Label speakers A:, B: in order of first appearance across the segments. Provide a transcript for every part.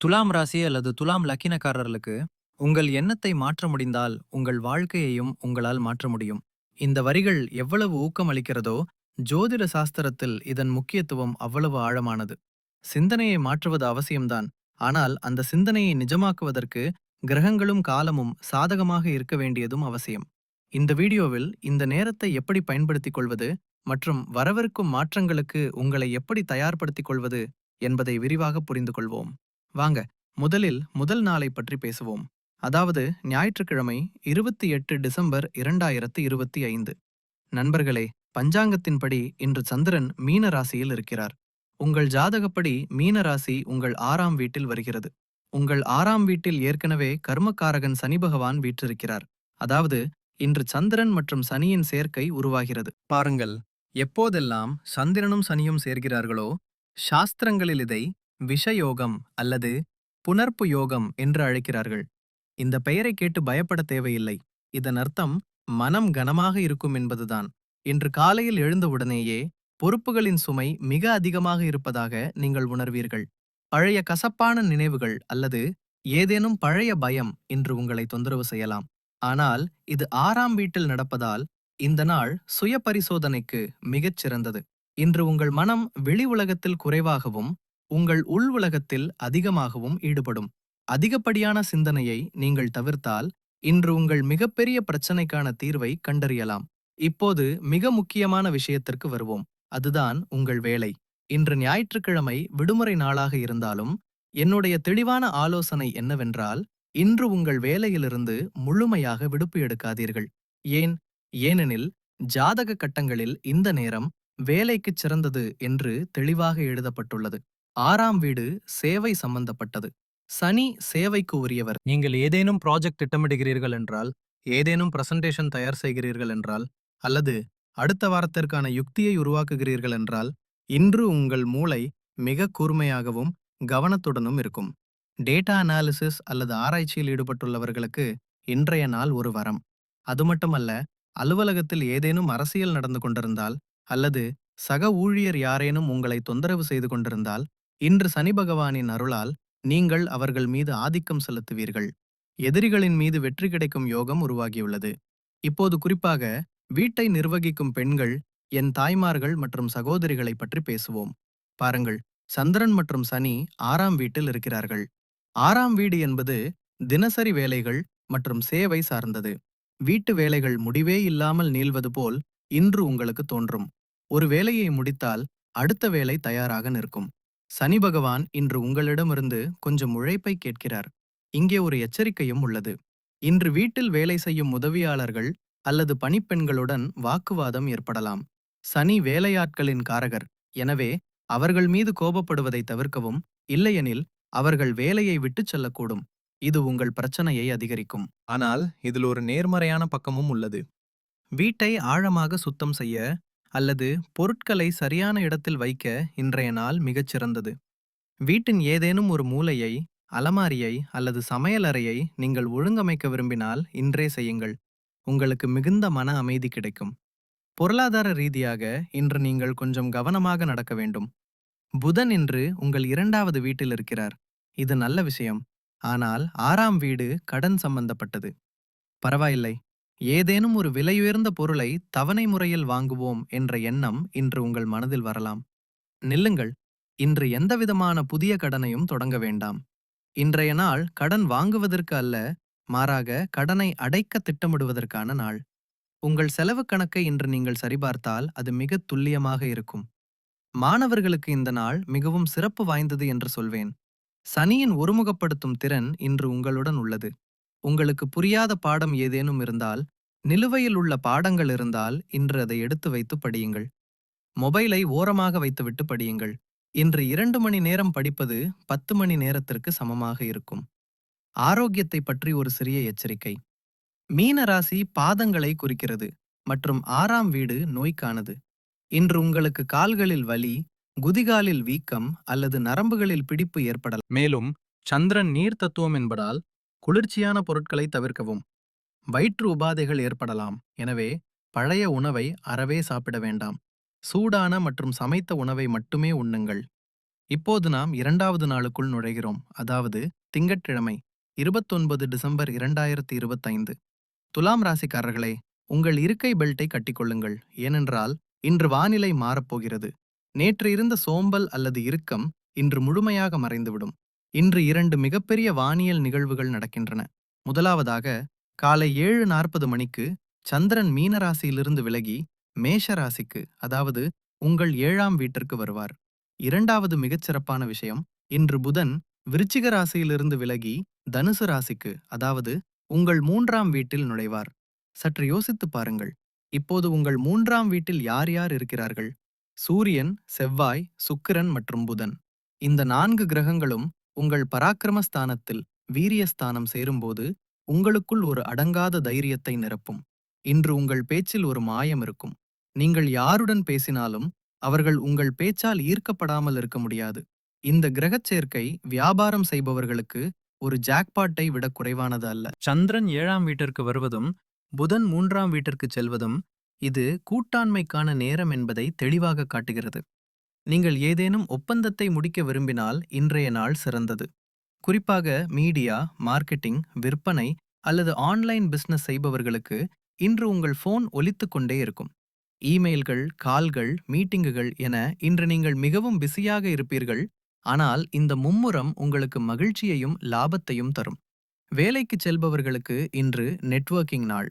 A: துலாம் ராசி அல்லது துலாம் லக்கினக்காரர்களுக்கு உங்கள் எண்ணத்தை மாற்ற முடிந்தால் உங்கள் வாழ்க்கையையும் உங்களால் மாற்ற முடியும். இந்த வரிகள் எவ்வளவு ஊக்கம் அளிக்கிறதோ ஜோதிட சாஸ்திரத்தில் இதன் முக்கியத்துவம் அவ்வளவு ஆழமானது. சிந்தனையை மாற்றுவது அவசியம்தான். ஆனால் அந்த சிந்தனையை நிஜமாக்குவதற்கு கிரகங்களும் காலமும் சாதகமாக இருக்க வேண்டியதும் அவசியம். இந்த வீடியோவில் இந்த நேரத்தை எப்படி பயன்படுத்திக் கொள்வது மற்றும் வரவிருக்கும் மாற்றங்களுக்கு உங்களை எப்படி தயார்படுத்திக் கொள்வது என்பதை விரிவாக புரிந்து கொள்வோம். வாங்க முதலில் முதல் நாளை பற்றி பேசுவோம். அதாவது ஞாயிற்றுக்கிழமை இருபத்தி எட்டு டிசம்பர் இரண்டாயிரத்து இருபத்தி ஐந்து. நண்பர்களே பஞ்சாங்கத்தின்படி இன்று சந்திரன் மீன ராசியில் இருக்கிறார். உங்கள் ஜாதகப்படி மீன ராசி உங்கள் ஆறாம் வீட்டில் வருகிறது. உங்கள் ஆறாம் வீட்டில் ஏற்கனவே கர்மக்காரகன் சனி பகவான் வீற்றிருக்கிறார். அதாவது இன்று சந்திரன் மற்றும் சனியின் சேர்க்கை உருவாகிறது. பாருங்கள் எப்போதெல்லாம் சந்திரனும் சனியும் சேர்கிறார்களோ சாஸ்திரங்களில் இதை விஷயோகம் அல்லது புனர்ப்பு யோகம் என்று அழைக்கிறார்கள். இந்த பெயரை கேட்டு பயப்பட தேவையில்லை. இதன் அர்த்தம் மனம் கனமாக இருக்கும் என்பதுதான். இன்று காலையில் எழுந்தவுடனேயே பொறுப்புகளின் சுமை மிக அதிகமாக இருப்பதாக நீங்கள் உணர்வீர்கள். பழைய கசப்பான நினைவுகள் அல்லது ஏதேனும் பழைய பயம் இன்று உங்களை தொந்தரவு செய்யலாம். ஆனால் இது ஆறாம் வீட்டில் நடப்பதால் இந்த நாள் சுய பரிசோதனைக்கு மிகச் சிறந்தது. இன்று உங்கள் மனம் வெளி உலகத்தில் குறைவாகவும் உங்கள் உள் உலகத்தில் அதிகமாகவும் ஈடுபடும். அதிகப்படியான சிந்தனையை நீங்கள் தவிர்த்தால் இன்று உங்கள் மிகப்பெரிய பிரச்சனைக்கான தீர்வை கண்டறியலாம். இப்போது மிக முக்கியமான விஷயத்திற்கு வருவோம். அதுதான் உங்கள் வேலை. இன்று ஞாயிற்றுக்கிழமை விடுமுறை நாளாக இருந்தாலும் என்னுடைய தெளிவான ஆலோசனை என்னவென்றால் இன்று உங்கள் வேலையிலிருந்து முழுமையாக விடுப்பு எடுக்காதீர்கள். ஏன்? ஏனெனில் ஜாதக கட்டங்களில் இந்த நேரம் வேலைக்குச் சிறந்தது என்று தெளிவாக எழுதப்பட்டுள்ளது. ஆறாம் வீடு சேவை சம்பந்தப்பட்டது. சனி சேவைக்கு உரியவர். நீங்கள் ஏதேனும் ப்ராஜெக்ட் திட்டமிடுகிறீர்கள் என்றால் ஏதேனும் பிரசன்டேஷன் தயார் செய்கிறீர்கள் என்றால் அல்லது அடுத்த வாரத்திற்கான யுக்தியை உருவாக்குகிறீர்கள் என்றால் இன்று உங்கள் மூளை மிக கூர்மையாகவும் கவனத்துடனும் இருக்கும். டேட்டா அனாலிசிஸ் அல்லது ஆராய்ச்சியில் ஈடுபட்டுள்ளவர்களுக்கு இன்றைய நாள் ஒரு வரம். அது மட்டுமல்ல அலுவலகத்தில் ஏதேனும் அரசியல் நடந்து கொண்டிருந்தால் அல்லது சக ஊழியர் யாரேனும் உங்களை தொந்தரவு செய்து கொண்டிருந்தால் இன்று சனி பகவானின் அருளால் நீங்கள் அவர்கள் மீது ஆதிக்கம் செலுத்துவீர்கள். எதிரிகளின் மீது வெற்றி கிடைக்கும் யோகம் உருவாகியுள்ளது. இப்போது குறிப்பாக வீட்டை நிர்வகிக்கும் பெண்கள் என் தாய்மார்கள் மற்றும் சகோதரிகளை பற்றி பேசுவோம். பாருங்கள் சந்திரன் மற்றும் சனி ஆறாம் வீட்டில் இருக்கிறார்கள். ஆறாம் வீடு என்பது தினசரி வேலைகள் மற்றும் சேவை சார்ந்தது. வீட்டு வேலைகள் முடிவே இல்லாமல் நீள்வது போல் இன்று உங்களுக்கு தோன்றும். ஒரு வேலையை முடித்தால் அடுத்த வேலை தயாராக நிற்கும். சனி பகவான் இன்று உங்களிடமிருந்து கொஞ்சம் உழைப்பை கேட்கிறார். இங்கே ஒரு எச்சரிக்கையும் உள்ளது. இன்று வீட்டில் வேலை செய்யும் உதவியாளர்கள் அல்லது பணிப்பெண்களுடன் வாக்குவாதம் ஏற்படலாம். சனி வேலையாட்களின் காரகர். எனவே அவர்கள் மீது கோபப்படுவதை தவிர்க்கவும் இல்லையெனில் அவர்கள் வேலையை விட்டுச் செல்லக்கூடும். இது உங்கள் பிரச்சனையை அதிகரிக்கும். ஆனால் இதில் ஒரு நேர்மறையான பக்கமும் உள்ளது. வீட்டை ஆழமாக சுத்தம் செய்ய அல்லது பொருட்களை சரியான இடத்தில் வைக்க இன்றைய நாள் மிகச் சிறந்தது. வீட்டின் ஏதேனும் ஒரு மூலையை அலமாரியை அல்லது சமையலறையை நீங்கள் ஒழுங்கமைக்க விரும்பினால் இன்றே செய்யுங்கள். உங்களுக்கு மிகுந்த மன அமைதி கிடைக்கும். பொருளாதார ரீதியாக இன்று நீங்கள் கொஞ்சம் கவனமாக நடக்க வேண்டும். புதன் இன்று உங்கள் இரண்டாவது வீட்டில் இருக்கிறார். இது நல்ல விஷயம். ஆனால் ஆறாம் வீடு கடன் சம்பந்தப்பட்டது. பரவாயில்லை. ஏதேனும் ஒரு விலையுயர்ந்த பொருளை தவணை முறையில் வாங்குவோம் என்ற எண்ணம் இன்று உங்கள் மனதில் வரலாம். நில்லுங்கள் இன்று எந்தவிதமான புதிய கடனையும் தொடங்க வேண்டாம். இன்றைய நாள் கடன் வாங்குவதற்கு அல்ல மாறாக கடனை அடைக்க திட்டமிடுவதற்கான நாள். உங்கள் செலவு கணக்கை இன்று நீங்கள் சரிபார்த்தால் அது மிக துல்லியமாக இருக்கும். மாணவர்களுக்கு இந்த நாள் மிகவும் சிறப்பு வாய்ந்தது என்று சொல்வேன். சனியின் ஒருமுகப்படுத்தும் திறன் இன்று உங்களுடன் உள்ளது. உங்களுக்கு புரியாத பாடம் ஏதேனும் இருந்தால் நிலுவையில் உள்ள பாடங்கள் இருந்தால் இன்று அதை எடுத்து வைத்து படியுங்கள். மொபைலை ஓரமாக வைத்துவிட்டு படியுங்கள். இன்று இரண்டு மணி நேரம் படிப்பது பத்து மணி நேரத்திற்கு சமமாக இருக்கும். ஆரோக்கியத்தை பற்றி ஒரு சிறிய எச்சரிக்கை. மீன ராசி பாதங்களை குறிக்கிறது மற்றும் ஆறாம் வீடு நோய்க்கானது. இன்று உங்களுக்கு கால்களில் வலி குதிகாலில் வீக்கம் அல்லது நரம்புகளில் பிடிப்பு ஏற்படலாம். மேலும் சந்திரன் நீர் தத்துவம் என்பதால் குளிர்ச்சியான பொருட்களை தவிர்க்கவும். வயிற்று உபாதைகள் ஏற்படலாம். எனவே பழைய உணவை அறவே சாப்பிட வேண்டாம். சூடான மற்றும் சமைத்த உணவை மட்டுமே உண்ணுங்கள். இப்போது நாம் இரண்டாவது நாளுக்குள் நுழைகிறோம். அதாவது திங்கட்கிழமை இருபத்தொன்பது டிசம்பர் இரண்டாயிரத்தி இருபத்தைந்து. துலாம் ராசிக்காரர்களே உங்கள் இருக்கை பெல்ட்டை கட்டிக்கொள்ளுங்கள். ஏனென்றால் இன்று வானிலை மாறப்போகிறது. நேற்று இருந்த சோம்பல் அல்லது இறுக்கம் இன்று முழுமையாக மறைந்துவிடும். இன்று இரண்டு மிகப்பெரிய வானியல் நிகழ்வுகள் நடக்கின்றன. முதலாவதாக காலை ஏழு நாற்பது மணிக்கு சந்திரன் மீன ராசியிலிருந்து விலகி மேஷ ராசிக்கு அதாவது உங்கள் ஏழாம் வீட்டிற்கு வருவார். இரண்டாவது மிகச்சிறப்பான விஷயம் இன்று புதன் விருச்சிக ராசியிலிருந்து விலகி தனுசு ராசிக்கு அதாவது உங்கள் மூன்றாம் வீட்டில் நுழைவார். சற்று யோசித்துப் பாருங்கள். இப்போது உங்கள் மூன்றாம் வீட்டில் யார் யார் இருக்கிறார்கள்? சூரியன் செவ்வாய் சுக்கிரன் மற்றும் புதன். இந்த நான்கு கிரகங்களும் உங்கள் பராக்கிரமஸ்தானத்தில் வீரியஸ்தானம் சேரும்போது உங்களுக்குள் ஒரு அடங்காத தைரியத்தை நிரப்பும். இன்று உங்கள் பேச்சில் ஒரு மாயம் இருக்கும். நீங்கள் யாருடன் பேசினாலும் அவர்கள் உங்கள் பேச்சால் ஈர்க்கப்படாமல் இருக்க முடியாது. இந்த கிரகச் சேர்க்கை வியாபாரம் செய்பவர்களுக்கு ஒரு ஜாக்பாட்டை விட குறைவானது அல்ல. சந்திரன் ஏழாம் வீட்டிற்கு வருவதும் புதன் மூன்றாம் வீட்டிற்கு செல்வதும் இது கூட்டாண்மைக்கான நேரம் என்பதை தெளிவாக காட்டுகிறது. நீங்கள் ஏதேனும் ஒப்பந்தத்தை முடிக்க விரும்பினால் இன்றைய நாள் சிறந்தது. குறிப்பாக மீடியா மார்க்கெட்டிங் விற்பனை அல்லது ஆன்லைன் பிசினஸ் செய்பவர்களுக்கு இன்று உங்கள் ஃபோன் ஒலித்துக்கொண்டே இருக்கும். இமெயில்கள் கால்கள் மீட்டிங்குகள் என இன்று நீங்கள் மிகவும் பிஸியாக இருப்பீர்கள். ஆனால் இந்த மும்முரம் உங்களுக்கு மகிழ்ச்சியையும் லாபத்தையும் தரும். வேலைக்கு செல்பவர்களுக்கு இன்று நெட்வொர்க்கிங் நாள்.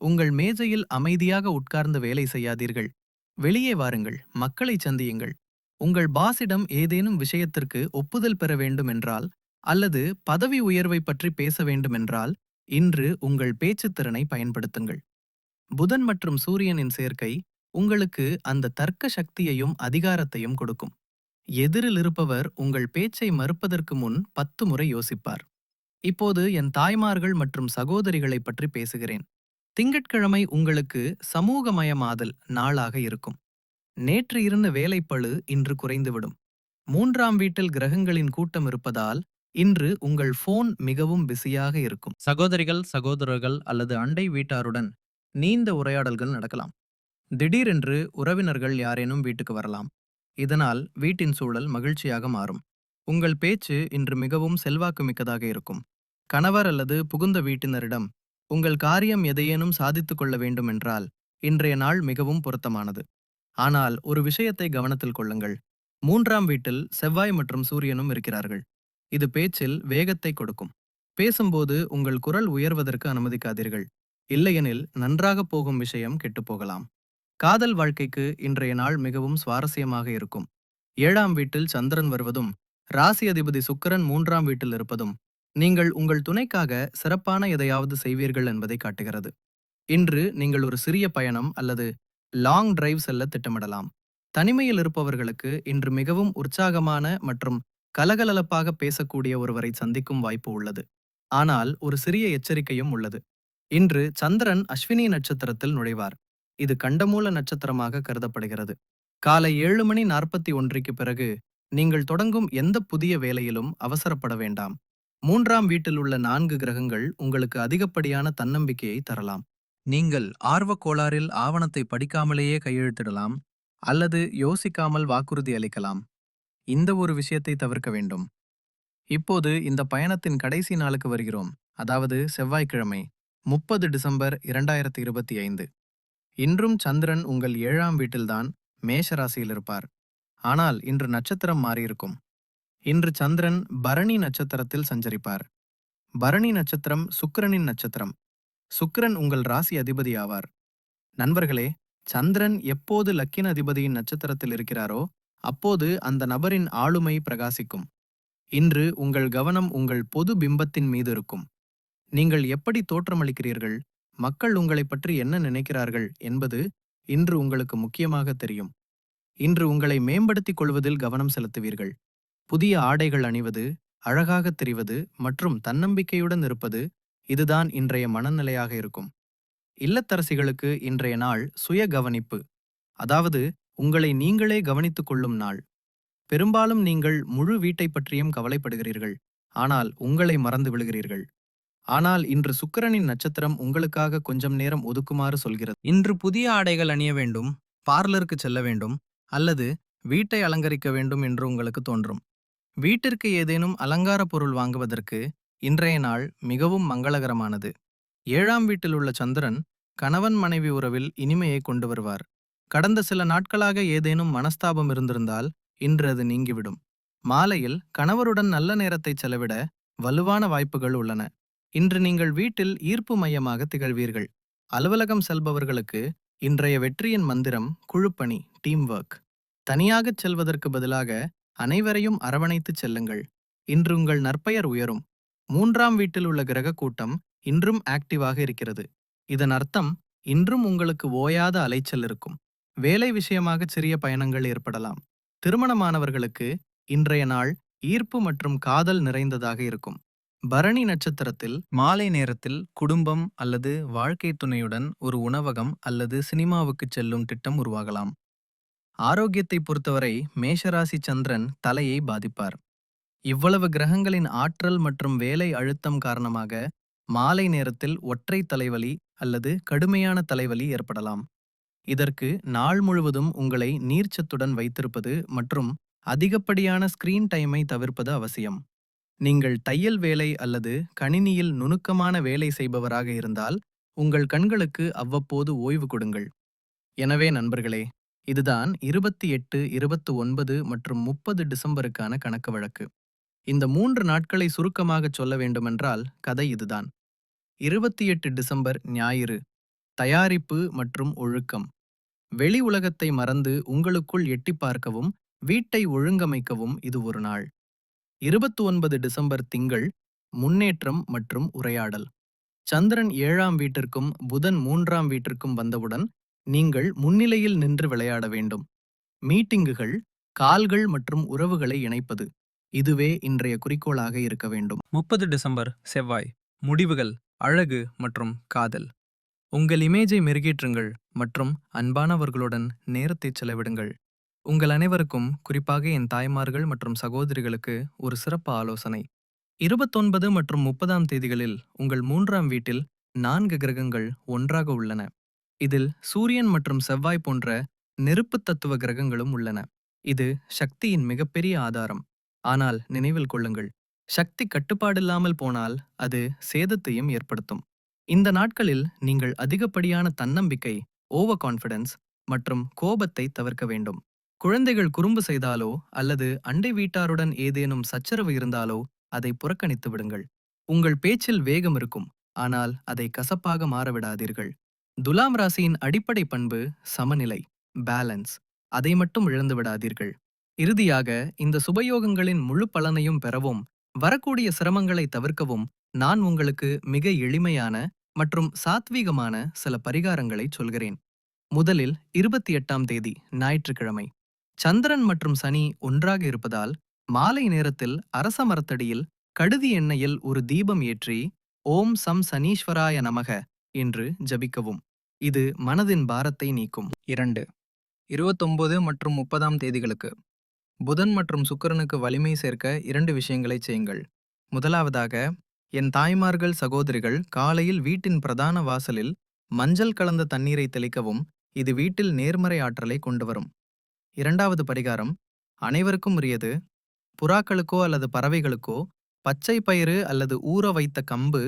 A: உங்கள் மேஜையில் அமைதியாக உட்கார்ந்து வேலை செய்யாதீர்கள். வெளியே வாருங்கள். மக்களை சந்தியுங்கள். உங்கள் பாஸிடம் ஏதேனும் விஷயத்திற்கு ஒப்புதல் பெற வேண்டுமென்றால் அல்லது பதவி உயர்வை பற்றி பேச வேண்டுமென்றால் இன்று உங்கள் பேச்சுத்திறனை பயன்படுத்துங்கள். புதன் மற்றும் சூரியனின் சேர்க்கை உங்களுக்கு அந்த தர்க்க சக்தியையும் அதிகாரத்தையும் கொடுக்கும். எதிரில் இருப்பவர் உங்கள் பேச்சை மறுப்பதற்கு முன் பத்து முறை யோசிப்பார். இப்போது என் தாய்மார்கள் மற்றும் சகோதரிகளைப் பற்றி பேசுகிறேன். திங்கட்கிழமை உங்களுக்கு சமூகமயமாதல் நாளாக இருக்கும். நேற்று இருந்த வேலைப்பளு இன்று குறைந்துவிடும். மூன்றாம் வீட்டில் கிரகங்களின் கூட்டம் இருப்பதால் இன்று உங்கள் ஃபோன் மிகவும் பிஸியாக இருக்கும். சகோதரிகள் சகோதரர்கள் அல்லது அண்டை வீட்டாருடன் நீண்ட உரையாடல்கள் நடக்கலாம். திடீரென்று உறவினர்கள் யாரேனும் வீட்டுக்கு வரலாம். இதனால் வீட்டின் சூழல் மகிழ்ச்சியாக மாறும். உங்கள் பேச்சு இன்று மிகவும் செல்வாக்கு மிக்கதாக இருக்கும். கணவர் அல்லது புகுந்த வீட்டினரிடம் உங்கள் காரியம் எதையேனும் சாதித்துக் கொள்ள வேண்டுமென்றால் இன்றைய நாள் மிகவும் பொருத்தமானது. ஆனால் ஒரு விஷயத்தை கவனத்தில் கொள்ளுங்கள். மூன்றாம் வீட்டில் செவ்வாய் மற்றும் சூரியனும் இருக்கிறார்கள். இது பேச்சில் வேகத்தை கொடுக்கும். பேசும்போது உங்கள் குரல் உயர்வதற்கு அனுமதிக்காதீர்கள். இல்லையெனில் நன்றாக போகும் விஷயம் கெட்டுப்போகலாம் காதல் வாழ்க்கைக்கு இன்றைய நாள் மிகவும் சுவாரஸ்யமாக இருக்கும். ஏழாம் வீட்டில் சந்திரன் வருவதும் ராசி அதிபதி சுக்கிரன் மூன்றாம் வீட்டில் இருப்பதும் நீங்கள் உங்கள் துணைக்காக சிறப்பான எதையாவது செய்வீர்கள் என்பதை காட்டுகிறது. இன்று நீங்கள் ஒரு சிறிய பயணம் அல்லது லாங் டிரைவ் செல்ல திட்டமிடலாம். தனிமையில் இருப்பவர்களுக்கு இன்று மிகவும் உற்சாகமான மற்றும் கலகலப்பாக பேசக்கூடிய ஒருவரை சந்திக்கும் வாய்ப்பு உள்ளது. ஆனால் ஒரு சிறிய எச்சரிக்கையும் உள்ளது. இன்று சந்திரன் அஸ்வினி நட்சத்திரத்தில் நுழைவார். இது கண்டமூல நட்சத்திரமாக கருதப்படுகிறது. காலை ஏழு மணி நாற்பத்தி ஒன்றுக்கு பிறகு நீங்கள் தொடங்கும் எந்த புதிய வேலையிலும் அவசரப்பட வேண்டாம். மூன்றாம் வீட்டில் உள்ள நான்கு கிரகங்கள் உங்களுக்கு அதிகப்படியான தன்னம்பிக்கையை தரலாம். நீங்கள் ஆர்வக் கோளாறில் ஆவணத்தை படிக்காமலேயே கையெழுத்திடலாம் அல்லது யோசிக்காமல் வாக்குறுதி அளிக்கலாம். இந்த ஒரு விஷயத்தை தவிர்க்க வேண்டும். இப்போது இந்த பயணத்தின் கடைசி நாளுக்கு வருகிறோம். அதாவது செவ்வாய்க்கிழமை முப்பது டிசம்பர் இரண்டாயிரத்தி இருபத்தி ஐந்து. இன்றும் சந்திரன் உங்கள் ஏழாம் வீட்டில்தான் மேஷ ராசியில் இருப்பார். ஆனால் இன்று நட்சத்திரம் மாறியிருக்கும். இன்று சந்திரன் பரணி நட்சத்திரத்தில் சஞ்சரிப்பார். பரணி நட்சத்திரம் சுக்கிரனின் நட்சத்திரம். சுக்கிரன் உங்கள் ராசி அதிபதி ஆவார். நண்பர்களே சந்திரன் எப்போது லக்கின அதிபதியின் நட்சத்திரத்தில் இருக்கிறாரோ அப்போது அந்த நபரின் ஆளுமை பிரகாசிக்கும். இன்று உங்கள் கவனம் உங்கள் பொது பிம்பத்தின் மீது இருக்கும். நீங்கள் எப்படி தோற்றமளிக்கிறீர்கள்? மக்கள் உங்களைப் பற்றி என்ன நினைக்கிறார்கள் என்பது இன்று உங்களுக்கு முக்கியமாக தெரியும். இன்று உங்களை மேம்படுத்திக் கொள்வதில் கவனம் செலுத்துவீர்கள். புதிய ஆடைகள் அணிவது அழகாகத் தெரிவது மற்றும் தன்னம்பிக்கையுடன் இருப்பது இதுதான் இன்றைய மனநிலையாக இருக்கும். இல்லத்தரசிகளுக்கு இன்றைய நாள் சுய கவனிப்பு. அதாவது உங்களை நீங்களே கவனித்துக் கொள்ளும் நாள். பெரும்பாலும் நீங்கள் முழு வீட்டைப் பற்றியும் கவலைப்படுகிறீர்கள். ஆனால் உங்களை மறந்து விழுகிறீர்கள். ஆனால் இன்று சுக்கிரனின் நட்சத்திரம் உங்களுக்காக கொஞ்சம் நேரம் ஒதுக்குமாறு சொல்கிறது. இன்று புதிய ஆடைகள் அணிய வேண்டும் பார்லருக்கு செல்ல வேண்டும் அல்லது வீட்டை அலங்கரிக்க வேண்டும் என்று உங்களுக்கு தோன்றும். வீட்டிற்கு ஏதேனும் அலங்கார பொருள் வாங்குவதற்கு இன்றைய நாள் மிகவும் மங்களகரமானது. ஏழாம் வீட்டில் உள்ள சந்திரன் கணவன் மனைவி உறவில் இனிமையை கொண்டு வருவார். கடந்த சில நாட்களாக ஏதேனும் மனஸ்தாபம் இருந்திருந்தால் இன்று அது நீங்கிவிடும். மாலையில் கணவருடன் நல்ல நேரத்தை செலவிட வலுவான வாய்ப்புகள் உள்ளன. இன்று நீங்கள் வீட்டில் ஈர்ப்பு மையமாக திகழ்வீர்கள். அலுவலகம் செல்பவர்களுக்கு இன்றைய வெற்றியின் மந்திரம் குழுப்பணி டீம் ஒர்க் தனியாகச் செல்வதற்கு பதிலாக அனைவரையும் அரவணைத்துச் செல்லுங்கள். இன்று உங்கள் நற்பெயர் உயரும். மூன்றாம் வீட்டில் உள்ள கிரக கூட்டம் இன்றும் ஆக்டிவாக இருக்கிறது. இதன் அர்த்தம் இன்றும் உங்களுக்கு ஓயாத அலைச்சல் இருக்கும். வேலை விஷயமாக சிறிய பயணங்கள் ஏற்படலாம். திருமணமானவர்களுக்கு இன்றைய நாள் ஈர்ப்பு மற்றும் காதல் நிறைந்ததாக இருக்கும். பரணி நட்சத்திரத்தில் மாலை நேரத்தில் குடும்பம் அல்லது வாழ்க்கை துணையுடன் ஒரு உணவகம் அல்லது சினிமாவுக்கு செல்லும் திட்டம் உருவாகலாம். ஆரோக்கியத்தை பொறுத்தவரை மேஷராசி சந்திரன் தலையை பாதிப்பார். இவ்வளவு கிரகங்களின் ஆற்றல் மற்றும் வேலை அழுத்தம் காரணமாக மாலை நேரத்தில் ஒற்றை தலைவலி அல்லது கடுமையான தலைவலி ஏற்படலாம். இதற்கு நாள் முழுவதும் உங்களை நீர்ச்சத்துடன் வைத்திருப்பது மற்றும் அதிகப்படியான ஸ்கிரீன் டைமை தவிர்ப்பது அவசியம். நீங்கள் தையல் வேலை அல்லது கணினியில் நுணுக்கமான வேலை செய்பவராக இருந்தால் உங்கள் கண்களுக்கு அவ்வப்போது ஓய்வு கொடுங்கள். எனவே நண்பர்களே இதுதான் இருபத்தி எட்டு இருபத்து ஒன்பது மற்றும் முப்பது டிசம்பருக்கான கணக்கு வழக்கு. இந்த மூன்று நாட்களை சுருக்கமாகச் சொல்ல வேண்டுமென்றால் கதை இதுதான். இருபத்தி எட்டு டிசம்பர் ஞாயிறு தயாரிப்பு மற்றும் ஒழுக்கம். வெளி உலகத்தை மறந்து உங்களுக்குள் எட்டி பார்க்கவும் வீட்டை ஒழுங்கமைக்கவும் இது ஒரு நாள். இருபத்தி ஒன்பது டிசம்பர் திங்கள் முன்னேற்றம் மற்றும் உரையாடல். சந்திரன் ஏழாம் வீட்டிற்கும் புதன் மூன்றாம் வீட்டிற்கும் வந்தவுடன் நீங்கள் முன்னிலையில் நின்று விளையாட வேண்டும். மீட்டிங்குகள் கால்கள் மற்றும் உறவுகளை இணைப்பது. இதுவே இன்றைய குறிக்கோளாக இருக்க வேண்டும்.
B: முப்பது டிசம்பர் செவ்வாய். முடிவுகள் அழகு மற்றும் காதல்.
A: உங்கள் இமேஜை மெருகேற்றுங்கள் மற்றும் அன்பானவர்களுடன் நேரத்தை செலவிடுங்கள். உங்கள் அனைவருக்கும் குறிப்பாக என் தாய்மார்கள் மற்றும் சகோதரிகளுக்கு ஒரு சிறப்பு ஆலோசனை. இருபத்தொன்பது மற்றும் முப்பதாம் தேதிகளில் உங்கள் மூன்றாம் வீட்டில் நான்கு கிரகங்கள் ஒன்றாக உள்ளன. இதில் சூரியன் மற்றும் செவ்வாய் போன்ற நெருப்பு தத்துவ கிரகங்களும் உள்ளன. இது சக்தியின் மிகப்பெரிய ஆதாரம். ஆனால் நினைவில் கொள்ளுங்கள் சக்தி கட்டுப்பாடில்லாமல் போனால் அது சேதத்தையும் ஏற்படுத்தும். இந்த நாட்களில் நீங்கள் அதிகப்படியான தன்னம்பிக்கை ஓவர் கான்ஃபிடன்ஸ் மற்றும் கோபத்தை தவிர்க்க வேண்டும். குழந்தைகள் குறும்பு செய்தாலோ அல்லது அண்டை வீட்டாருடன் ஏதேனும் சச்சரவு இருந்தாலோ அதை புறக்கணித்து விடுங்கள். உங்கள் பேச்சில் வேகம் இருக்கும் ஆனால் அதை கசப்பாக மாறவிடாதீர்கள். துலாம் ராசியின் அடிப்படை பண்பு சமநிலை பேலன்ஸ் அதை மட்டும் இழந்து விடாதீர்கள். இறுதியாக இந்த சுபயோகங்களின் முழு பலனையும் பெறவும் வரக்கூடிய சிரமங்களை தவிர்க்கவும் நான் உங்களுக்கு மிக எளிமையான மற்றும் சாத்வீகமான சில பரிகாரங்களை சொல்கிறேன். முதலில் இருபத்தி எட்டாம் தேதி ஞாயிற்றுக்கிழமை. சந்திரன் மற்றும் சனி ஒன்றாக இருப்பதால் மாலை நேரத்தில் அரச மரத்தடியில் கடுதி எண்ணெயில் ஒரு தீபம் ஏற்றி ஓம் சம் சனீஸ்வராய நமக என்று ஜபிக்கவும். இது மனதின் பாரத்தை நீக்கும். இரண்டு. இருபத்தொன்பது மற்றும் முப்பதாம் தேதிகளுக்கு. புதன் மற்றும் சுக்கரனுக்கு வலிமை சேர்க்க இரண்டு விஷயங்களை செய்யுங்கள். முதலாவதாக என் தாய்மார்கள் சகோதரிகள் காலையில் வீட்டின் பிரதான வாசலில் மஞ்சள் கலந்த தண்ணீரை தெளிக்கவும் இது வீட்டில் நேர்மறை ஆற்றலை கொண்டு வரும். இரண்டாவது பரிகாரம் அனைவருக்கும் உரியது. புறாக்களுக்கோ அல்லது பறவைகளுக்கோ பச்சை பயிறு அல்லது ஊற வைத்த கம்பு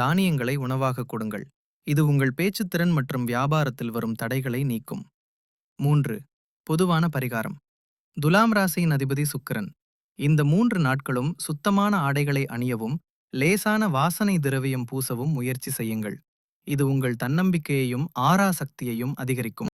A: தானியங்களை உணவாக கொடுங்கள். இது உங்கள் பேச்சுத்திறன் மற்றும் வியாபாரத்தில் வரும் தடைகளை நீக்கும். மூன்று பொதுவான பரிகாரம். துலாம் ராசியின் அதிபதி சுக்கிரன். இந்த மூன்று நாட்களும் சுத்தமான ஆடைகளை அணியவும் லேசான வாசனை திரவியம் பூசவும் முயற்சி செய்யுங்கள். இது உங்கள் தன்னம்பிக்கையையும் ஆறா சக்தியையும் அதிகரிக்கும்.